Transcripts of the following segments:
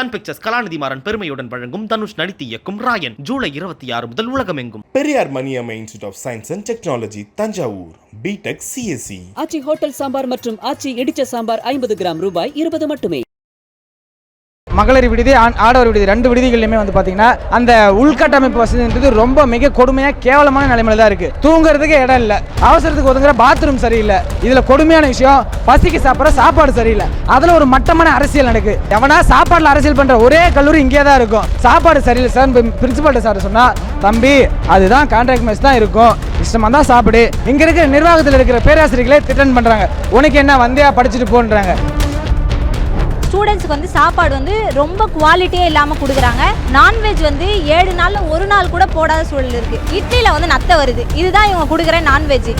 Sun Pictures Kalanithi Maran பெருமையுடன் வழங்கும் தனுஷ் நடித்து இயக்கும் ராயன் ஜூலை இருபத்தி ஆறு முதல் உலகமெங்கும். Periyar Maniammai institute of science and technology Thanjavur. BTech CSC Aachi hotel sambar மற்றும் ஆச்சி இடிச்ச சாம்பார் ஐம்பது கிராம் ரூபாய் இருபது மட்டுமே. மகளிர் விடுதி ஆடவர் விடுதி ரெண்டு விடுதிகள்லையுமே வந்து பார்த்தீங்கன்னா அந்த உள்கட்டமைப்பு வசதின்றது ரொம்ப மிக கொடுமையாக கேவலமான நிலைமையில தான் இருக்குது தூங்குறதுக்கு இடம் இல்லை. அவசரத்துக்கு ஒதுங்குற பாத்ரூம் சரியில்லை. இதில் கொடுமையான விஷயம் பசிக்கு சாப்பிட்ற சாப்பாடு சரியில்லை. அதில் ஒரு மட்டமான அரசியல் நடக்கு. எவனா சாப்பாட்டில் அரசியல் பண்ணுற ஒரே கல்லூரி இங்கே தான் இருக்கும். சாப்பாடு சரியில்லை சார் பிரின்சிபல்ட்ட சார் சொன்னால் தம்பி அதுதான் கான்ட்ராக்ட் மேட்ச் தான் இருக்கும். இஷ்டமாக தான் சாப்பிடு. இங்கே இருக்கிற நிர்வாகத்தில் இருக்கிற பேராசிரியர்களே திட்டன் பண்ணுறாங்க உனக்கு என்ன வந்தியா படிச்சுட்டு போன்றாங்க. ஸ்டூடெண்ட்ஸுக்கு வந்து சாப்பாடு வந்து ரொம்ப குவாலிட்டியே இல்லாமல் கொடுக்குறாங்க. நான்வெஜ் வந்து ஏழு நாளில் ஒரு நாள் கூட போடாத சூழல் இருக்குது இட்லியில் வந்து நத்தை வருது. இதுதான் இவங்க கொடுக்குற நான்வெஜ்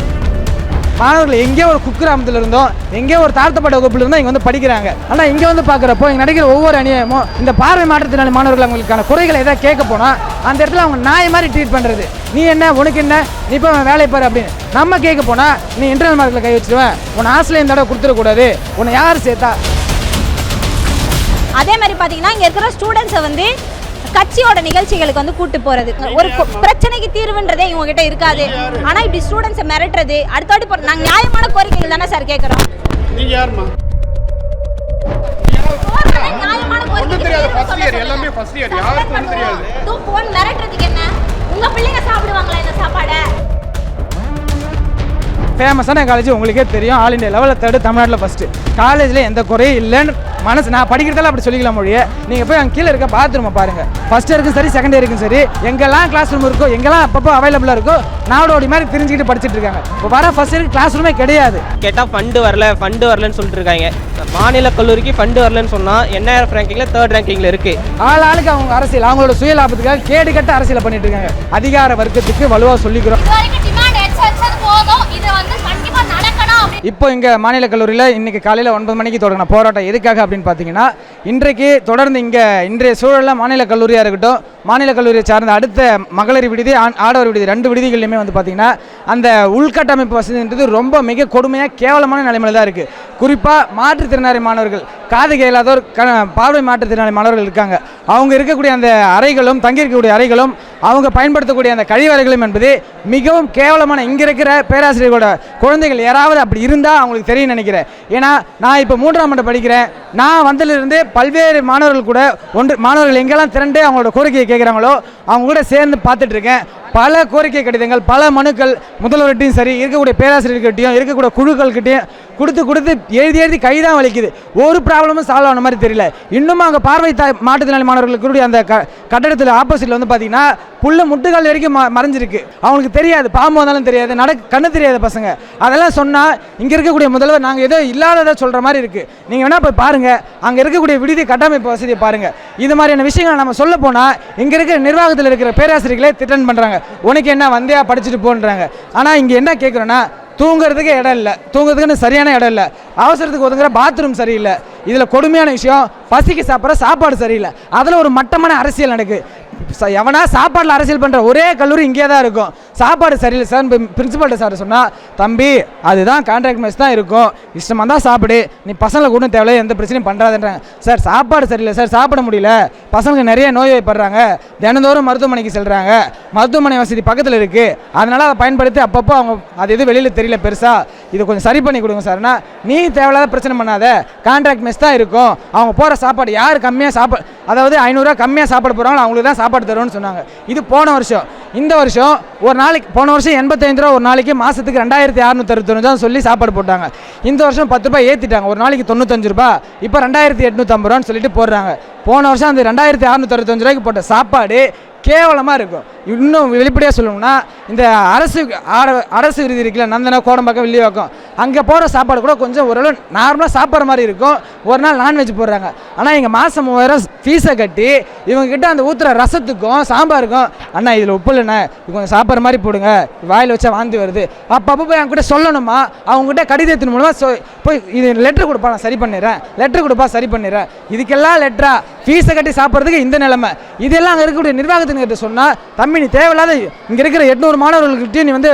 மாணவர்கள் எங்கேயோ ஒரு குக்கிராமத்தில் இருந்தோம். எங்கேயோ ஒரு தாழ்த்தப்பட்ட வகுப்பில் இருந்தோம். இங்கே வந்து படிக்கிறாங்க. ஆனால் இங்கே வந்து பார்க்குறப்போ இங்கே நடக்கிற ஒவ்வொரு அநியாயமும் இந்த பார்வை மாற்றத்தினால மாணவர்கள் அவங்களுக்கான குறைகளை எதாவது கேட்க போனால் அந்த இடத்துல அவங்க நாய் மாதிரி ட்ரீட் பண்ணுறது நீ என்ன உனக்கு என்ன நீ இப்போ வேலை பாரு அப்படின்னு. நம்ம கேட்க போனால் நீ இன்டர்னல் மார்க்கில் கை வச்சிருவேன். உன் ஹாஸ்டலில் இந்த தடவை கொடுத்துடக்கூடாது. உன்னை யார் சேர்த்தா? அதே மாதிரி பார்த்தீங்கன்னா இங்கே இருக்கிற ஸ்டூடெண்ட்ஸை வந்து கட்சியோட நிகழ்ச்சிகளுக்கு வந்து கூட்டு போறது. ஒரு பிரச்சனைக்கு தீர்வுன்றதே இவங்க கிட்ட இருக்காது. ஆனா இப்படி ஸ்டூடெண்ட்ஸை மிரட்டுறது அடுத்தவாட்டி நாங்க நியாயமான கோரிக்கைகள் தானே சார் கேட்குறோம் நீங்க யாருமா ஃபேமஸான காலேஜ் உங்களுக்கே தெரியும். ஆல் இந்தியா லெவலில் தேர்டு தமிழ்நாட்டில் ஃபஸ்ட்டு காலேஜில் எந்த குறையும் இல்லைன்னு மனசு நான் படிக்கிறதால அப்படி சொல்லிக்கலாம் மொழிய. நீங்கள் போய் அங்கே கீழே இருக்க பாத்ரூமை பாருங்கள் ஃபஸ்ட் இருக்கும் சரி செகண்ட் இருக்கும் சரி எங்கெல்லாம் கிளாஸ் ரூம் இருக்கோ எங்கெல்லாம் அப்பப்போ அவைலபிளாக இருக்கோ நாடோடி மாதிரி தெரிஞ்சுக்கிட்டு படிச்சுட்டு இருக்காங்க. இப்போ வர ஃபஸ்ட் இயருக்கு கிளாஸ் ரூமே கிடையாது. கேட்டால் ஃபண்டு வரல ஃபண்டு வரலன்னு சொல்லிட்டு இருக்காங்க. மாநில கல்லூரிக்கு ஃபண்டு வரலன்னு சொன்னால் என்ஆர்எஃப் ரேங்கிங்கில் தேர்ட் ரேங்கிங்கில் இருக்குது ஆள் ஆளுக்கு அவங்க அரசியல் அவங்களோட சுய லாபத்துக்காக கேடு கட்ட அரசியலை பண்ணிட்டு இருக்காங்க. அதிகார வர்க்கத்துக்கு வலுவாக சொல்லிக்கிறோம். இது வந்து இப்போ இங்கே மாநில கல்லூரியில் இன்றைக்கி காலையில் ஒன்பது மணிக்கு தொடங்கின போராட்டம் எதுக்காக அப்படின்னு பார்த்தீங்கன்னா இன்றைக்கு தொடர்ந்து இங்கே இன்றைய சூழலில் மாநில கல்லூரியாக இருக்கட்டும் மாநில கல்லூரியை சார்ந்த அடுத்த மகளிர் விடுதி ஆடவர் விடுதி ரெண்டு விடுதிகள்லையுமே வந்து பார்த்தீங்கன்னா அந்த உள்கட்டமைப்பு வசதின்றது ரொம்ப மிக கொடுமையாக கேவலமான நிலைமையில தான் இருக்குது குறிப்பாக மாற்றுத்திறனாளி மாணவர்கள் காது கேளாதோர் க பார்வை மாற்றுத்திறனாளி மாணவர்கள் இருக்காங்க. அவங்க இருக்கக்கூடிய அந்த அறைகளும் தங்கியிருக்கக்கூடிய அறைகளும் அவங்க பயன்படுத்தக்கூடிய அந்த கழிவறைகளும் என்பது மிகவும் கேவலமான இங்கே இருக்கிற பேராசிரியர்களோட குழந்தைகள் யாராவது அப்படி இருந்தால் அவங்களுக்கு தெரியும் நினைக்கிறேன். ஏன்னா நான் இப்போ மூன்றாம் ஆண்டு படிக்கிறேன். நான் வந்ததுலேருந்து பல்வேறு மாணவர்கள் கூட ஒன்று மாணவர்கள் எங்கெல்லாம் திரண்டு அவங்களோட கோரிக்கையை கேட்குறாங்களோ அவங்க கூட சேர்ந்து பார்த்துட்டு இருக்கேன். பல கோரிக்கை கடிதங்கள் பல மனுக்கள் முதல்வர்கிட்டையும் சரி இருக்கக்கூடிய பேராசிரியர்கிட்டையும் இருக்கக்கூடிய குழுக்கள்கிட்டையும் கொடுத்து கொடுத்து எழுதி எழுதி கை தான் வலிக்குது. ஒரு ப்ராப்ளமும் சால்வ் ஆன மாதிரி தெரியல. இன்னும் அங்கே பார்வை மாற்றுத்திறனாளி மாணவர்களுக்கு கூடிய அந்த க கட்டடத்தில் ஆப்போசிட்டில் வந்து பார்த்தீங்கன்னா புல்ல முட்டுக்கால் வரைக்கும் ம மறைஞ்சிருக்கு. அவங்களுக்கு தெரியாது பாம்பு வந்தாலும் தெரியாது நடக்க கண்ணு தெரியாத பசங்க. அதெல்லாம் சொன்னால் இங்கே இருக்கக்கூடிய முதல்வர் நாங்கள் ஏதோ இல்லாததை சொல்கிற மாதிரி இருக்குது நீங்கள் வேணால் போய் பாருங்கள் அங்கே இருக்கக்கூடிய விடுதி கட்டமைப்பு வசதியை பாருங்கள் இது மாதிரியான விஷயங்களை நம்ம சொல்ல போனால் இங்கே இருக்கிற நிர்வாகத்தில் இருக்கிற பேராசிரியர்களே திட்டன் பண்ணுறாங்க உனக்கு என்ன வந்தியா படிச்சுட்டு போன்றாங்க. ஆனால் இங்கே என்ன கேட்குறோன்னா தூங்குறதுக்கு இடம் இல்லை. தூங்குறதுக்குன்னு சரியான இடம் இல்லை. அவசரத்துக்கு ஒதுங்குற பாத்ரூம் சரியில்லை. இதில் கொடுமையான விஷயம் பசிக்கு சாப்பிட்ற சாப்பாடு சரியில்லை. அதில் ஒரு மட்டமான அரசியல் நடக்குது எவனா சாப்பாட்டில் அரசியல் பண்ணுற ஒரே கல்லூரி இங்கே தான் இருக்கும். சாப்பாடு சரியில்லை சார் பிரின்சிபல்கிட்ட சார் சொன்னால் தம்பி அதுதான் கான்ட்ராக்ட் மெஸ் தான் இருக்கும். இஷ்டமாக தான் சாப்பிடு. நீ பசங்களை கூட தேவையில்ல எந்த பிரச்சனையும் பண்ணுறாதுன்றாங்க சார் சாப்பாடு சரியில்லை சார் சாப்பிட முடியல. பசங்களுக்கு நிறைய நோய் வைப்படுறாங்க தினந்தோறும் மருத்துவமனைக்கு செல்கிறாங்க மருத்துவமனை வசதி பக்கத்தில் இருக்குது அதனால் அதை பயன்படுத்தி அப்பப்போ அவங்க அது எதுவும் வெளியில் தெரியல பெருசாக இது கொஞ்சம் சரி பண்ணி கொடுங்க சார்னா நீ தேவையில்லாத பிரச்சனை பண்ணாத. கான்ட்ராக்ட் மெஸ் தான் இருக்கும். அவங்க போகிற சாப்பாடு யார் கம்மியாக சாப்பாடு அதாவது ஐநூறுரூவா கம்மியாக சாப்பிட போகிறாங்களோ அவங்களுக்கு தான் சாப்பாடு சாப்பாடு தருவோம்னு சொன்னாங்க. இது போன வருஷம். இந்த வருஷம் ஒரு நாளைக்கு போன வருஷம் எண்பத்தஞ்சு ரூபா ஒரு நாளைக்கு மாதத்துக்கு ரெண்டாயிரத்தி அறுநூத்தி அறுபத்தொன்று சொல்லி சாப்பாடு போட்டாங்க. இந்த வருஷம் பத்து ரூபாய் ஏற்றிட்டாங்க ஒரு நாளைக்கு தொண்ணூத்தஞ்சு ரூபா. இப்போ ரெண்டாயிரத்தி எட்நூற்றம்பது ரூபான்னு சொல்லிட்டு போடுறாங்க. போன வருஷம் அந்த ரெண்டாயிரத்தி அறுநூத்தி அறுபத்தஞ்சு ரூபாய்க்கு போட்ட சாப்பாடு கேவலமாக இருக்கும். இன்னும் வெளிப்படையாக சொல்லணும்னா இந்த அரசு ஆட- அரசு விருது இருக்குல்ல நந்தனா கோடம்பாக்கம் வில்லிவாக்கம் அங்கே போகிற சாப்பாடு கூட கொஞ்சம் ஓரளவு நார்மலாக சாப்பிட்ற மாதிரி இருக்கும். ஒரு நாள் நான்வெஜ் போடுறாங்க. ஆனால் இங்கே மாதம் மூவாயிரம் ஃபீஸை கட்டி இவங்கக்கிட்ட அந்த ஊற்றுற ரசத்துக்கும் சாம்பாருக்கும் அண்ணா இதில் உப்பு இல்லைண்ணா இது கொஞ்சம் சாப்பிட்ற மாதிரி போடுங்க. வாயில் வச்சா வாந்தி வருது. அப்பப்போ போய் அவங்ககிட்ட சொல்லணுமா? அவங்ககிட்ட கடிதத்தின் மூலமாக சொ போய் இது லெட்டர் கொடுப்பா நான் சரி பண்ணிடுறேன். லெட்டர் கொடுப்பா சரி பண்ணிடுறேன். இதுக்கெல்லாம் லெட்டரா ஃபீஸை கட்டி சாப்பிட்றதுக்கு இந்த நிலைமை. இதெல்லாம் அங்கே இருக்கக்கூடிய நிர்வாகத்தினர்கிட்ட சொன்னால் தம்பி நீ தேவையில்லாத இங்கே இருக்கிற எட்நூறு மாணவர்கள்கிட்டயும் நீ வந்து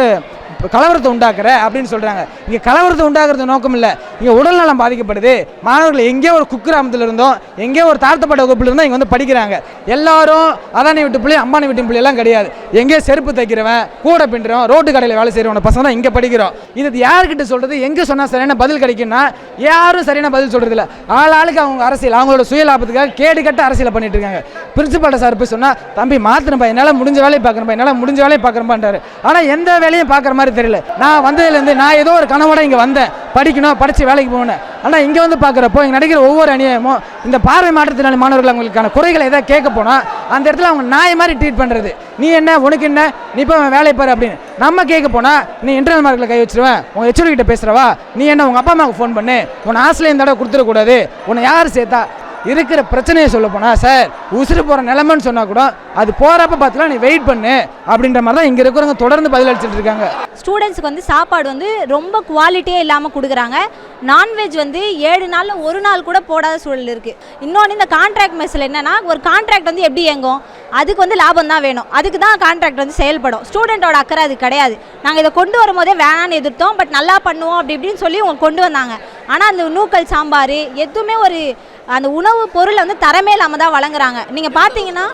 கலவரத்தை உண்டாக்குற அப்படின்னு சொல்கிறாங்க இங்கே கலவரத்தை உண்டாக்குறது நோக்கம் இல்லை. இங்கே உடல்நலம் பாதிக்கப்படுது. மாணவர்கள் எங்கேயோ ஒரு குக்கிராமத்தில் இருந்தோம். எங்கேயோ ஒரு தாழ்த்தப்பட்ட வகுப்பில் இருந்தோம். இங்கே வந்து படிக்கிறாங்க. எல்லாரும் அதானி வீட்டு பிள்ளை அம்பானி வீட்டு பிள்ளை கிடையாது. எங்கேயோ செருப்பு தைக்கிறவன் கூட பின்னுறவன் ரோட்டு கடையில் வேலை செய்கிறவன பசங்க தான் இங்கே படிக்கிறோம். இது யார்கிட்ட சொல்கிறது எங்கே சொன்னால் சரியான பதில் கிடைக்கும்னா யாரும் சரியான பதில் சொல்கிறது இல்லை ஆள் ஆளுக்கு அவங்க அரசியல் அவங்களோட சுய லாபத்துக்காக கேடு கட்ட அரசியலை பண்ணிட்டு இருக்காங்க. பிரின்சிபால்ட்ட சார் போய் சொன்னால் தம்பி மாத்திரப்பா என்னால் முடிஞ்ச வேலையை பார்க்குறப்பா என்னால் முடிஞ்ச வேலையை பார்க்குறப்பான்றாரு ஆனால் எந்த வேலையும் பார்க்குற மாதிரி தெரியல. நான் வந்ததுலேருந்து நான் ஏதோ ஒரு கனவோட இங்கே வந்தேன். படிக்கணும் படித்து வேலைக்கு போகணும். ஆனால் இங்கே வந்து பார்க்குறப்போ இங்கே நடிக்கிற ஒவ்வொரு அநியாயமும் இந்த பார்வை மாற்றத்தினால மாணவர்கள் அவங்களுக்கான குறைகளை எதாவது கேட்க போனால் அந்த இடத்துல அவங்க நாய் மாதிரி ட்ரீட் பண்ணுறது நீ என்ன உனக்கு என்ன நீ இப்போ வேலையை பாரு அப்படின்னு. நம்ம கேட்க போனால் நீ இன்டர்னல் மார்க்கில் கை வச்சிருவேன். உங்கள் ஹெச்ஓடி கிட்ட பேசுகிறவா நீ என்ன உங்கள் அப்பா அம்மாவுக்கு ஃபோன் பண்ணு. உன்னை ஹாஸ்டலில் இந்த தடவை கொடுத்துடக்கூடாது. உன்னை யார் சேர்த்தா? இருக்கிற பிரச்சனையை சொல்ல போனால் சார் உசுறு போகிற நிலமைன்னு சொன்னால் கூட அது போகிறப்ப பார்த்துலாம் நீ வெயிட் பண்ணு அப்படின்ற மாதிரி தான் இங்கே இருக்கிறவங்க தொடர்ந்து பதிலளிச்சுட்டு இருக்காங்க. ஸ்டூடெண்ட்ஸுக்கு வந்து சாப்பாடு வந்து ரொம்ப குவாலிட்டியே இல்லாமல் கொடுக்குறாங்க. நான்வெஜ் வந்து ஏழு நாளில் ஒரு நாள் கூட போடாத சூழல் இருக்குது இன்னொன்று இந்த கான்ட்ராக்ட் மெஸ்ஸில் என்னென்னா ஒரு கான்ட்ராக்ட் வந்து எப்படி இயங்கும்? அதுக்கு வந்து லாபம் தான் வேணும். அதுக்கு தான் கான்ட்ராக்ட் வந்து செயல்படும். ஸ்டூடெண்ட்டோட அக்கறை அது கிடையாது. நாங்கள் இதை கொண்டு வரும்போதே வேணான்னு எதிர்த்தோம் பட் நல்லா பண்ணுவோம் அப்படி இப்படின்னு சொல்லி அவங்க கொண்டு வந்தாங்க. ஆனால் அந்த நூக்கல் சாம்பார் எதுவுமே ஒரு அந்த உணவு பொருளை வந்து தரமே இல்லாமல் தான் வழங்குறாங்க. நீங்கள் பார்த்தீங்கன்னா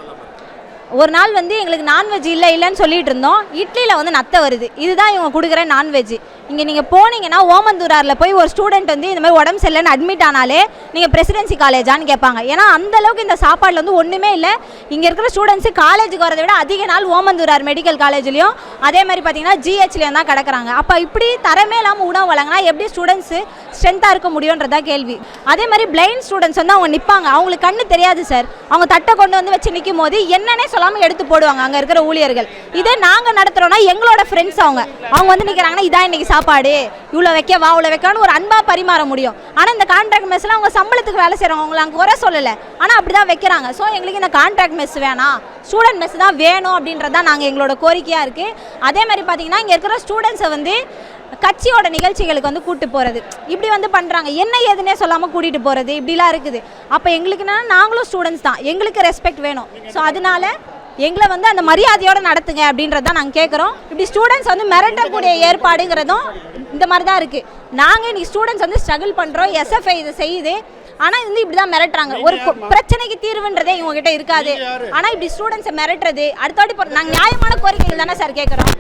ஒரு நாள் வந்து எங்களுக்கு நான்வெஜ் இல்லை இல்லைன்னு சொல்லிட்டு இருந்தோம். இட்லியில் வந்து நத்தை வருது. இதுதான் இவங்க கொடுக்குற நான்வெஜ் இங்கே நீங்கள் போனீங்கன்னா ஓமந்தூராரில் போய் ஒரு ஸ்டூடெண்ட் வந்து இந்த மாதிரி உடம்பு சரியில்லைன்னு அட்மிட் ஆனாலே நீங்கள் பிரசிடென்சி காலேஜான்னு கேட்பாங்க. ஏன்னா அந்த அளவுக்கு இந்த சாப்பாடில் வந்து ஒன்றுமே இல்லை. இங்கே இருக்கிற ஸ்டூடெண்ட்ஸு காலேஜுக்கு வரதை விட அதிக நாள் ஓமந்தூரார் மெடிக்கல் காலேஜ்லேயும் அதே மாதிரி பார்த்தீங்கன்னா ஜிஹெச்லேயும் தான் கிடக்கிறாங்க. அப்போ இப்படி தரமே இல்லாமல் உணவு வழங்கினா எப்படி ஸ்டூடெண்ட்ஸு ஸ்ட்ரென்த்தாக இருக்க முடியுன்றதா கேள்வி. அதே மாதிரி பிளைண்ட் ஸ்டூடெண்ட்ஸ் வந்து அவங்க நிற்பாங்க அவங்களுக்கு கண்ணு தெரியாது சார் அவங்க தட்டை கொண்டு வந்து வச்சு நிற்கும் போது என்னன்னே சொல்லாமல் எடுத்து போடுவாங்க அங்கே இருக்கிற ஊழியர்கள். இதே நாங்கள் நடத்துகிறோன்னா எங்களோட ஃப்ரெண்ட்ஸ் அவங்க. அவங்க வந்து நிற்கிறாங்கன்னா இதான் இன்னைக்கு சாப்பாடு இவ்வளோ வைக்க வா இவ்வளோ வைக்கலான்னு ஒரு அன்பாக பரிமாற முடியும். ஆனால் இந்த கான்ட்ராக்ட் மெஸ்ஸில் அவங்க சம்பளத்துக்கு வேலை செய்கிறவங்க அவங்கள அங்கே குறை சொல்லலை. ஆனால் அப்படி தான் வைக்கிறாங்க. ஸோ எங்களுக்கு இந்த கான்ட்ராக்ட் மெஸ் வேணாம் ஸ்டூடெண்ட் மெஸ் தான் வேணும் அப்படின்றது தான் நாங்கள் எங்களோட கோரிக்கையாக இருக்குது அதே மாதிரி பார்த்தீங்கன்னா இங்கே இருக்கிற ஸ்டூடெண்ட்ஸை வந்து கட்சியோட நிகழ்ச்சிகளுக்கு வந்து கூட்டு போகிறது இப்படி வந்து பண்ணுறாங்க என்ன ஏதுன்னே சொல்லாமல் கூட்டிகிட்டு போகிறது இப்படிலாம் இருக்குது. அப்போ எங்களுக்கு என்னென்னா நாங்களும் ஸ்டூடெண்ட்ஸ் தான். எங்களுக்கு ரெஸ்பெக்ட் வேணும். ஸோ அதனால எங்களை வந்து அந்த மரியாதையோட நடத்துங்க அப்படின்றது தான் நாங்கள் கேட்குறோம் இப்படி ஸ்டூடெண்ட்ஸ் வந்து மிரட்டக்கூடிய ஏற்பாடுங்கிறதும் இந்த மாதிரி தான் இருக்குது நாங்கள் இன்னைக்கு ஸ்டூடெண்ட்ஸ் வந்து ஸ்ட்ரகிள் பண்ணுறோம் எஸ்எஃப்ஐ இதை செய்யுது. ஆனால் வந்து இப்படி தான் மிரட்டுறாங்க. ஒரு பிரச்சனைக்கு தீர்வுன்றதே இவங்க கிட்ட இருக்காது ஆனால் இப்படி ஸ்டூடெண்ட்ஸை மிரட்டுறது அடுத்தவாட்டி போ நாங்கள் நியாயமான கோரிக்கைகள் தானே சார் கேட்குறோம்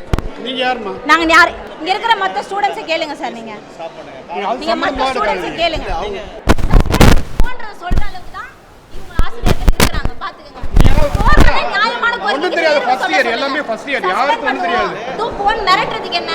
நாங்கள் யார்? இங்கே இருக்கிற மற்ற ஸ்டூடெண்ட்ஸை கேளுங்க சார் நீங்கள் நீங்கள் மற்ற ஸ்டூடெண்ட்ஸை கேளுங்க. சொல்ற அளவுக்கு தான் இவங்க ஆசிரியர்கள் இருக்கிறாங்க. பாத்துக்கங்க. போன்றதை நியாயமான கோரிக்கை ஒண்ணும் தெரியாது ஃபர்ஸ்ட் இயர் எல்லாமே ஃபர்ஸ்ட் இயர் யாருக்கும் ஒண்ணும் தெரியாது. தூ போன் மிரட்டுறதுக்கு என்ன?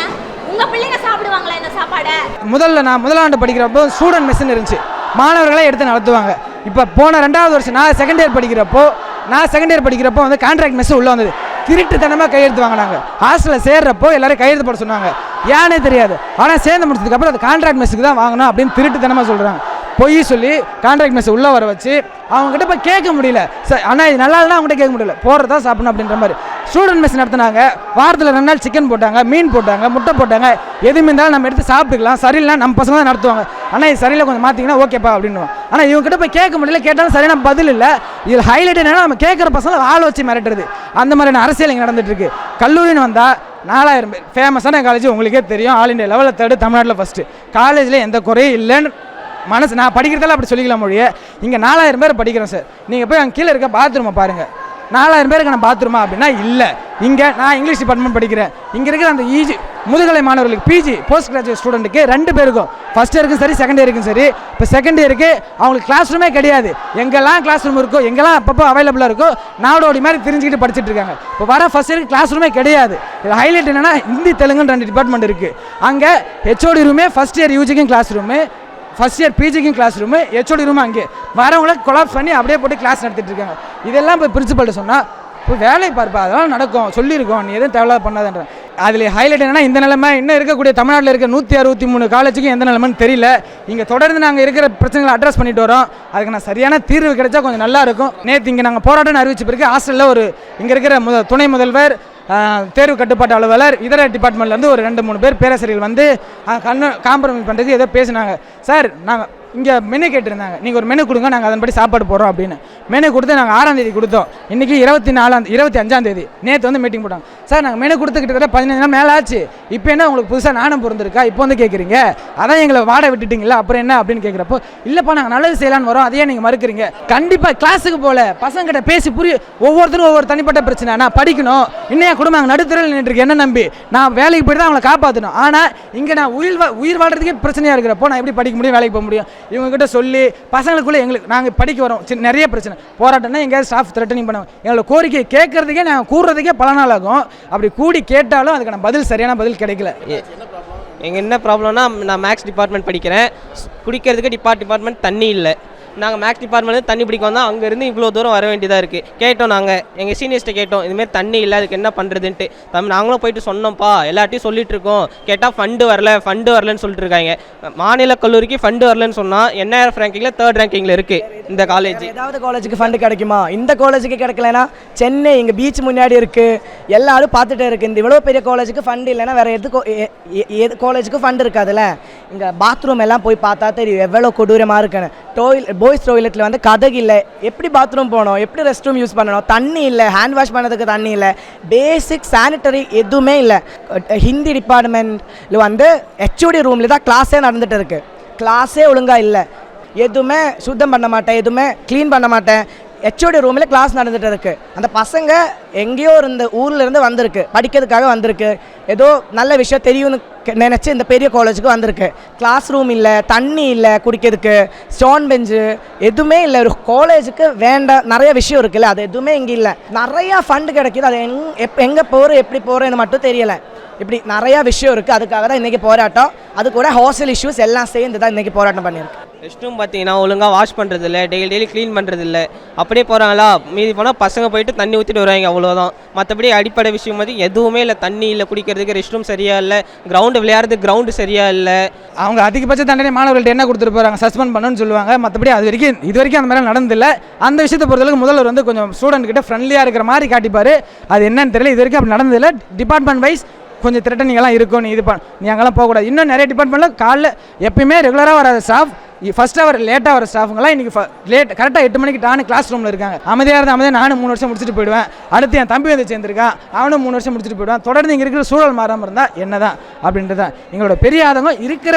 உங்க பிள்ளைங்க சாப்பிடுவாங்களா இந்த சாப்பாடை? முதல்ல நான் முதலாண்டு படிக்கிறப்போ ஸ்டூடெண்ட் மெஸ்ஸுன்னு இருந்துச்சு. மாணவர்களே எடுத்து நடத்துவாங்க. இப்போ போன ரெண்டாவது வருஷம் நான் செகண்ட் இயர் படிக்கிறப்போ நான் செகண்ட் இயர் படிக்கிறப்போ வந்து கான்ட்ராக்ட் மெஸ் உள்ளே வந்தது. திருட்டுத்தனமாக கையெழுத்து வாங்கினாங்க. ஹாஸ்டலில் சேர்றப்போ எல்லாரும் கையெழுத்து போட சொன்னாங்க. ஏனே தெரியாது. ஆனால் சேர்ந்து முடிச்சதுக்கப்புறம் அது கான்ட்ராக்ட் மெஸ்ஸுக்கு தான் வாங்கணும் அப்படின்னு திருட்டுத்தனமாக சொல்கிறாங்க பொய் சொல்லி கான்ட்ராக்ட் மெஸ் உள்ளே வர வச்சு அவங்ககிட்ட போய் கேட்க முடியல. சார் ஆனால் இது நல்லா இல்லைனா அவங்ககிட்ட கேட்க முடியல. போகிறதா சாப்பிடணும் அப்படின்ற மாதிரி. ஸ்டூடெண்ட் மெஸ் நடத்துனாங்க. வாரத்தில் ரெண்டு நாள் சிக்கன் போட்டாங்க மீன் போட்டாங்க முட்டை போட்டாங்க. எதுவுமே இருந்தாலும் நம்ம எடுத்து சாப்பிட்டுக்கலாம். சரியில்லைனா நம்ம பசங்க தான் நடத்துவாங்க. ஆனால் இது சரியில்லை கொஞ்சம் மாற்றிங்கன்னா ஓகேப்பா அப்படின்னு ஆனால் இவங்ககிட்ட போய் கேட்க முடியல. கேட்டாலும் சரியான பதில் இல்லை. இதில் ஹைலைட் என்னென்னா நம்ம கேட்குற பசங்களை ஆள் வச்சு மிரட்டுறது. அந்த மாதிரியான அரசியல் இங்கே நடந்துட்டு இருக்கு. கல்லூரின்னு வந்தால் நாலாயிரம் பேர். ஃபேமஸான காலேஜ் உங்களுக்கே தெரியும். ஆல் இண்டியா லெவலில் தேர்டு தமிழ்நாட்டில் ஃபஸ்ட்டு காலேஜில் எந்த குறையும் இல்லைன்னு மனசு நான் படிக்கிறதால அப்படி சொல்லிக்கலாம் மொழியே. இங்கே நாலாயிரம் பேர் படிக்கிறோம் சார். நீங்கள் போய் அங்கே கீழே இருக்க பாத்ரூமை பாருங்கள் நாலாயிரம் பேருக்கு நான் பாத்ரூமா அப்படின்னா இல்லை. இங்கே நான் இங்கிலீஷ் டிபார்ட்மெண்ட் படிக்கிறேன். இங்கே இருக்கிற அந்த ஈஜி முதுகலை மாணவர்களுக்கு பிஜி போஸ்ட் கிராஜுவேட் ஸ்டூடெண்ட்டுக்கு ரெண்டு பேருக்கும். ஃபஸ்ட் இயருக்கும் சரி செகண்ட் இயருக்கும் சரி. இப்போ செகண்ட் இயருக்கு அவங்களுக்கு கிளாஸ் ரூமே கிடையாது. எங்கெல்லாம் கிளாஸ் ரூம் இருக்கோ எங்கெல்லாம் அப்பப்போ அவைலபிளாக இருக்கோ நாடோடி மாதிரி தெரிஞ்சுக்கிட்டு படிச்சுட்டு இருக்காங்க. இப்போ வர ஃபஸ்ட் இயருக்கு கிளாஸ் ரூமே கிடையாது. இதில் ஹைலைட் என்னென்னா ஹிந்தி தெலுங்குன்னு ரெண்டு டிபார்ட்மெண்ட் இருக்குது அங்கே ஹெச்ஓடி ரூமே ஃபஸ்ட் இயர் யூஜிக்கும் கிளாஸ் ரூமு ஃபஸ்ட் இயர் பிஜிக்கும் கிளாஸ் ரூமு ஹெச்ஓடி ரூமு அங்கே. வரவங்கள கொலாப்ஸ் பண்ணி அப்படியே போட்டு கிளாஸ் நடத்திட்டு இருக்காங்க. இதெல்லாம் இப்போ பிரின்சிபல்கிட்ட சொன்னால் இப்போ வேலை பார்ப்பா அதெல்லாம் நடக்கும். சொல்லியிருக்கோம். நீ எதுவும் தேவையில்லாத பண்ணாதன்ற. அதில் ஹைலைட் என்னன்னா இந்த நிலமை இன்னும் இருக்கக்கூடிய தமிழ்நாட்டில் இருக்க நூற்றி அறுபத்தி மூணு காலேஜுக்கும் எந்த நிலமைன்னு தெரியல. இங்கே தொடர்ந்து நாங்கள் இருக்கிற பிரச்சனைகளை அட்ரஸ் பண்ணிட்டு வரோம். அதுக்கு நான் சரியான தீர்வு கிடைச்சா கொஞ்சம் நல்லா இருக்கும். நேற்று இங்கே நாங்கள் போராட்டம்னு அறிவிச்ச பிறகு ஹாஸ்டலில் ஒரு இங்கே இருக்கிற முத துணை முதல்வர் தேர்வு கட்டுப்பாட்டு அலுவலர் இதர டிபார்ட்மெண்ட்லேருந்து ஒரு ரெண்டு மூணு பேர் பேராசிரியர்கள் வந்து கண்ணு காம்ப்ரமைஸ் பண்ணுறதுக்கு ஏதோ பேசினாங்க. சார் நாங்கள் இங்கே மெனு கேட்டிருந்தாங்க. நீங்கள் ஒரு மெனு கொடுங்க நாங்கள் அதன்படி சாப்பாடு போடுறோம் அப்படின்னு. மெனு கொடுத்து நாங்கள் ஆறாம் தேதி கொடுத்தோம். இன்றைக்கி இருபத்தி நாலாம் இருபத்தி அஞ்சாம் தேதி. நேற்று வந்து மீட்டிங் போட்டாங்க. சார் நாங்கள் மெனு கொடுத்து கிட்டத்தட்ட பதினஞ்சு நாள் மேலே ஆச்சு. இப்போ என்ன உங்களுக்கு புதுசாக நானும் பிறந்திருக்கா? இப்போ வந்து கேட்குறீங்க அதான் எங்களை வாட விட்டுட்டீங்களா? அப்புறம் என்ன அப்படின்னு கேட்குறப்போ இல்லைப்பா நாங்கள் நல்லது செய்யலான்னு வரோம். அதையே நீங்கள் மறுக்கிறீங்க. கண்டிப்பாக கிளாஸுக்கு போல பசங்கிட்ட பேசி புரிய ஒவ்வொருத்தரும் ஒவ்வொரு தனிப்பட்ட பிரச்சனை. நான் படிக்கணும். இன்னும் என் குடும்பம் அங்கே நடுத்தரில் நின்றுருக்கு என்ன நம்பி? நான் வேலைக்கு போய்ட்டு தான் அவங்கள காப்பாற்றணும் ஆனால் இங்கே நான் உயிர் உயிர் வாழ்றதுக்கே பிரச்சனையாக இருக்கிறப்போ நான் எப்படி படிக்க முடியும் வேலைக்கு போக முடியும்? இவங்ககிட்ட சொல்லி பசங்களுக்குள்ளே எங்களுக்கு நாங்கள் படிக்க வரோம். சின்ன நிறைய பிரச்சனை. போராட்டம்னா எங்கேயாவது ஸ்டாஃப் த்ரெட்டனிங் பண்ணுவோம் எங்களோட கோரிக்கை கேட்கறதுக்கே நாங்கள் கூறுறதுக்கே பல நாள் ஆகும். அப்படி கூடி கேட்டாலும் அதுக்கான பதில் சரியான பதில் கிடைக்கல. எங்கள் என்ன ப்ராப்ளம்னா நான் மேக்ஸ் டிபார்ட்மெண்ட் படிக்கிறேன். குடிக்கிறதுக்கு டிபார்ட் டிபார்ட்மெண்ட் தண்ணி இல்லை. நாங்கள் மேக்ஸ் டிபார்ட்மெண்ட்லேருந்து தண்ணி பிடிக்க வந்தால் அங்கேருந்து இவ்வளோ தூரம் வர வேண்டியதாக இருக்குது கேட்டோம் நாங்கள் எங்கள் சீனியர்ஸ்ட்டை கேட்டோம். இதுமாரி தண்ணி இல்லை அதுக்கு என்ன பண்ணுறதுன்ட்டு தமிழ் நாங்களும் போயிட்டு சொன்னோம்ப்பா. எல்லார்ட்டையும் சொல்லிட்டு இருக்கோம். கேட்டால் ஃபண்டு வரல ஃபண்டு வரலன்னு சொல்லிட்டு இருக்காங்க. மாநில கல்லூரிக்கு ஃபண்டு வரலன்னு சொன்னால் என்ஆர்எஃப் ரேங்கிங்கில் தேர்ட் ரேங்கிங்கில் இருக்குது இந்த காலேஜ் ஏதாவது காலேஜுக்கு ஃபண்டு கிடைக்குமா? இந்த காலேஜுக்கு கிடைக்கலனா சென்னை இங்கே பீச் முன்னாடி இருக்குது எல்லாரும் பார்த்துட்டே இருக்குது இந்த இவ்வளோ பெரிய காலேஜுக்கு ஃபண்டு இல்லைன்னா வேறு எது எது காலேஜுக்கு ஃபண்டு இருக்காதுல்ல? இங்கே பாத்ரூம் எல்லாம் போய் பார்த்தா தெரியும். எவ்வளோ கொடூரமாக இருக்குன்னு. டோய்ல் பாய்ஸ் டோய்லெட்டில் வந்து கதகு இல்லை. எப்படி பாத்ரூம் போகணும்? எப்படி ரெஸ்ட் ரூம் யூஸ் பண்ணணும்? தண்ணி இல்லை. ஹேண்ட் வாஷ் பண்ணதுக்கு தண்ணி இல்லை. பேசிக் சானிட்டரி எதுவுமே இல்லை. ஹிந்தி டிபார்ட்மெண்ட்டில் வந்து ஹெச்ஓடி ரூமில் தான் கிளாஸே நடந்துகிட்டு இருக்குது கிளாஸே ஒழுங்காக இல்லை. எதுவுமே சுத்தம் பண்ண மாட்டேன் எதுவுமே க்ளீன் பண்ண மாட்டேன். ஹெச்ஓடி ரூமில் கிளாஸ் நடந்துகிட்டு இருக்கு. அந்த பசங்க எங்கேயோ இருந்த ஊர்லேருந்து வந்திருக்கு. படிக்கிறதுக்காக வந்திருக்கு. ஏதோ நல்ல விஷயம் தெரியும்னு நினச்சி இந்த பெரிய காலேஜுக்கு வந்திருக்கு. கிளாஸ் ரூம் இல்லை தண்ணி இல்லை குடிக்கிறதுக்கு ஸ்டோன் பெஞ்சு எதுவுமே இல்லை. ஒரு காலேஜுக்கு வேண்டாம் நிறைய விஷயம் இருக்குல்ல அது எதுவுமே இங்கே இல்லை. நிறையா ஃபண்டு கிடைக்கிது. அது எங் எப் எங்கே போகிறோம் எப்படி போகிறோன்னு மட்டும் தெரியலை. இப்படி நிறையா விஷயம் இருக்குது அதுக்காக தான் இன்றைக்கி போராட்டம். அது கூட ஹாஸ்டல் இஷ்யூஸ் எல்லாம் சேர்ந்து தான் இன்றைக்கி போராட்டம் பண்ணியிருக்கு. ரெஸ்ட் ரூம் பார்த்தீங்கன்னா ஒழுங்காக வாஷ் பண்ணுறது இல்லை டெய்லி டெய்லி க்ளீன் பண்ணுறது இல்லை அப்படியே போகிறாங்களா மீதி போனால் பசங்க போயிட்டு தண்ணி ஊற்றிட்டு வருவாங்க அவ்வளோதான் மற்றபடி அடிப்படை விஷயம் வந்து எதுவுமே இல்லை. தண்ணி இல்லை குடிக்கிறதுக்கு ரெஸ்ட் ரூம் சரியாக இல்லை. கிரவுண்டு விளையாடுறதுக்கு கிரவுண்டு சரியாக இல்லை. அவங்க அதிகபட்ச தண்டனை மாணவர்கள்ட்ட என்ன கொடுத்துட்டு போகிறாங்க சஸ்பெண்ட் பண்ணணும்னு சொல்லுவாங்க. மற்றபடி அது வரைக்கும் இது வரைக்கும் அந்த மாதிரி நடந்ததில்ல. அந்த விஷயத்தை பொறுத்தளவுக்கு முதல்வர் வந்து கொஞ்சம் ஸ்டூடெண்ட் கிட்ட ஃப்ரெண்ட்லியாக இருக்கிற மாதிரி காட்டிப்பார். அது என்னன்னு தெரியல. இது வரைக்கும் அப்படி நடந்ததில்ல. டிபார்ட்மெண்ட் வைஸ் கொஞ்சம் திரட்டனிங்கெல்லாம் இருக்கும் நீ இது பண்ண நீ அங்கெல்லாம் போகக்கூடாது. இன்னும் நிறைய டிபார்ட்மெண்ட்டில் காலைல எப்பயுமே ரெகுலராக வராது ஸ்டாஃப் ஃபஸ்ட் அவர் லேட்டாக வர ஸ்டாஃபுங்களாம் இன்றைக்கி லேட் கரெக்டாக எட்டு மணிக்கு டானு கிளாஸ் ரூமில் இருக்காங்க. அமைதியாக இருந்தால் அமைதியாக நானும் மூணு வருஷம் முடிச்சுட்டு போயிடுவேன். அடுத்து என் தம்பி வந்து சேர்ந்துருக்கான் அவனும் மூணு வருஷம் முடிச்சுட்டு போயிடுவான். தொடர்ந்து இங்கே இருக்கிற சூழல் மாறாமல் இருந்தால் என்ன தான் அப்படின்றது தான் எங்களோட பெரிய ஆதங்கம் இருக்கிற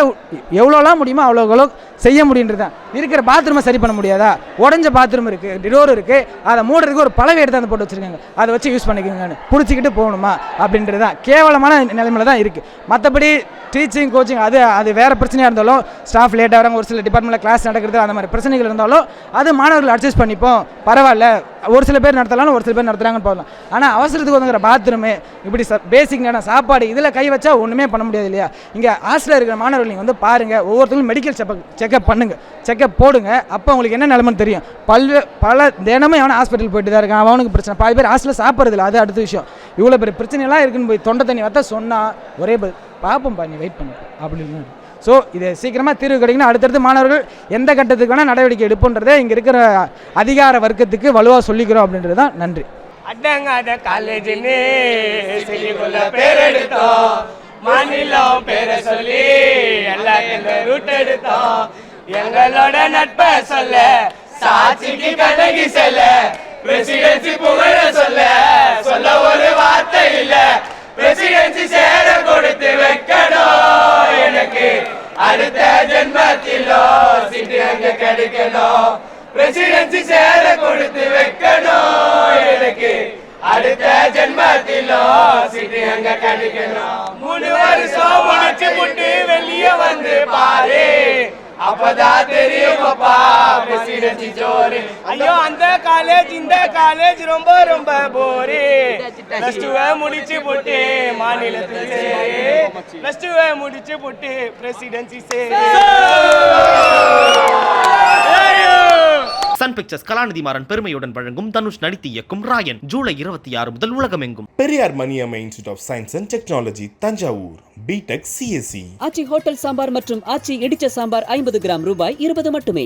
எவ்வளோலாம் முடியுமோ அவ்வளோ எவ்வளோ செய்ய முடியுன்றது தான் இருக்கிற பாத்ரூமை சரி பண்ண முடியாதா? உடஞ்ச பாத்ரூம் இருக்குது டோர் இருக்குது அதை மூடுறதுக்கு ஒரு பழவை எடுத்து அந்த போட்டு வச்சுருக்காங்க. அதை வச்சு யூஸ் பண்ணிக்கோங்கன்னு பிடிச்சிக்கிட்டு போகணுமா? அப்படின்றது தான் கேவலமான நிலைமையில தான் இருக்குது மற்றபடி டீச்சிங் கோச்சிங் அது அது வேறு பிரச்சனையாக இருந்தாலும் ஸ்டாஃப் லேட்டாக வராங்க ஒரு சில டிபார்ட்மெண்ட்டில் கிளாஸ் நடக்கிறது அந்த மாதிரி பிரச்சனைகள் இருந்தாலும் அது மாணவர்கள் அட்ஜஸ்ட் பண்ணிப்போம். பரவாயில்ல. ஒரு சில பேர் நடத்தலாம் ஒரு சில பேர் நடத்துகிறாங்கன்னு போகலாம் ஆனால் அவசரத்துக்கு வந்துங்கிற பாத்ரூமு இப்படி ச பேசிக் சாப்பாடு இதில் கை வச்சா ஒன்றுமே பண்ண முடியாது இல்லையா? இங்கே ஹாஸ்டலில் இருக்கிற மாணவர்கள் நீங்கள் வந்து பாருங்கள் ஒவ்வொருத்தரும் மெடிக்கல் செக்அப் செக்கப் பண்ணுங்க. செக்கப் போடுங்க. அப்போ உங்களுக்கு என்ன நிலைமைன்னு தெரியும். பல்வே பல தினமும் அவன் ஹாஸ்பிட்டல் போயிட்டு தான் இருக்கான். அவனுக்கு பிரச்சனை. பாதி பேர் ஹாஸ்டலில் சாப்பிட்றதில்ல அது அடுத்த விஷயம். இவ்வளோ பெரிய பிரச்சனைலாம் இருக்குன்னு போய் தொண்டை தண்ணி வத்த சொன்னால் ஒரே பதில் பார்ப்போம்ப்பா நீ வெயிட் பண்ணு. அப்படின்னு. ஸோ இது சீக்கிரமாக தீர்வு கிடைக்கணும். அடுத்தடுத்து மாணவர்கள் எந்த கட்டத்துக்கு வேணால் நடவடிக்கை எடுப்புன்றதை இங்கே இருக்கிற அதிகார வர்க்கத்துக்கு வலுவாக சொல்லிக்கிறோம் அப்படின்றது தான் நன்றி. அடங்காத காலேஜ்னு சொல்லிக்கொள்ள பேர் எடுத்தோம் மாநிலம் பேரை சொல்லி ரூட் எடுத்தோம். எங்களோட நட்பை சொல்ல சாட்சிக்கு கண்ணகி செல்ல பிரசிடென்சி புகழ சொல்ல சொல்ல ஒரு வார்த்தை இல்லை. பிரசிடென்சி சேர கொடுத்து வைக்கணும் எனக்கு அடுத்த ஜென்மத்திலோ சீட்டு அங்க கிடைக்கணும் பிரசிடென்சி சேர கொடுத்து வைக்கணும் எனக்கு அடுத்த ஜென்மத்திலோ சீட்டு அங்க கிடைக்கணும் மூணு வருஷம் முடிச்சு புட்டு வெளிய வந்து பாரு. அப்பதான் தெரியும் அப்பா பிரசிடென்சி ஜோரு ஐயோ அந்த காலேஜ் இந்த காலேஜ் ரொம்ப ரொம்ப போரு. பிளஸ் டூவை முடிச்சு போட்டு மாநிலத்துக்கு சேரு. பிளஸ் டூவை முடிச்சு போட்டு பிரசிடென்சி சேரு. சன் பிக்சர்ஸ் கலாநிதி மாறன் பெருமையுடன் வழங்கும் தனுஷ் நடித்து இயக்கும் ராயன் ஜூலை இருபத்தி ஆறு முதல் உலகமெங்கும் Periyar Maniammai institute of science and technology Thanjavur. BTech CSC Aachi hotel sambar மற்றும் ஆச்சி இடிச்ச சாம்பார் ஐம்பது கிராம் ரூபாய் இருபது மட்டுமே.